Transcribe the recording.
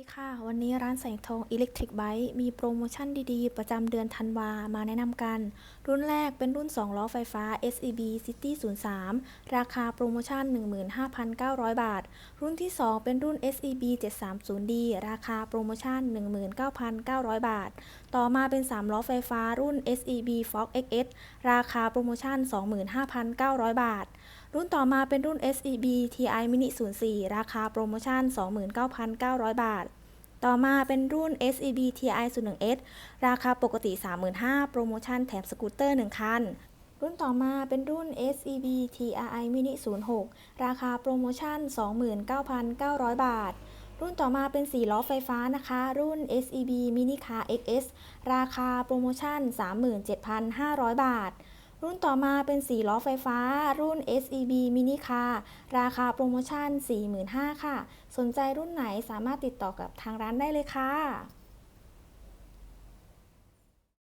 ดีค่ะ วันนี้ร้านแสงทอง Electric Bike มีโปรโมชั่นดีๆ ประจำเดือนธันวามาแนะนำกัน รุ่นแรกเป็นรุ่น 2 ล้อไฟฟ้า SEB City 03 ราคาโปรโมชั่น 15,900 บาท รุ่นที่ 2 เป็นรุ่น SEB 730D ราคาโปรโมชั่น 19,900 บาท ต่อมาเป็น 3 ล้อไฟฟ้ารุ่น SEB Fox XS ราคาโปรโมชั่น 25,900 บาท รุ่นต่อมาเป็นรุ่น SEB TI Mini 04 ราคาโปรโมชั่น 29,900 บาท ต่อมาเป็นรุ่น SEB TI 01S ราคาปกติ 35,000โปรโมชั่นแถมสกูตเตอร์ 1 คัน รุ่นต่อมาเป็นรุ่น SEB TRI Mini 06 ราคาโปรโมชั่น 29,900 บาทรุ่นต่อมาเป็น 4 ล้อไฟฟ้านะคะ รุ่น SEB Mini Car XS ราคาโปรโมชั่น 37,500 บาท รุ่นต่อมาเป็นสีล้อไฟฟ้า รุ่น SEB Mini Car ราคาโปรโมชั่น 45,000ค่ะ สนใจรุ่นไหนสามารถติดต่อกับทางร้านได้เลยค่ะ